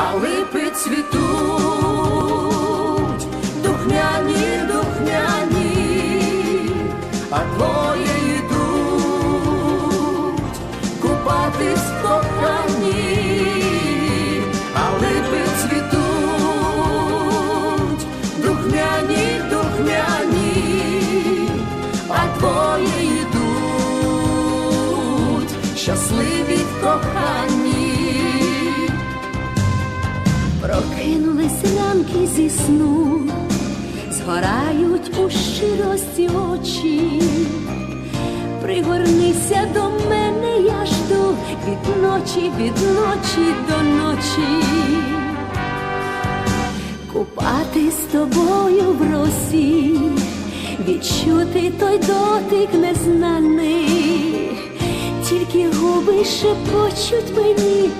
а липи цвітуть, духмяні, духмяні, а двоє йдуть купатись в коханні, а липи цвітуть, духмяні, духмяні, а двоє йдуть щасливі в коханні. Прокинулись лямки зі сну, згорають у щирості очі. Пригорнися до мене, я жду від ночі, від ночі до ночі. Купати з тобою в росі, відчути той дотик незнаний, тільки губи шепочуть мені.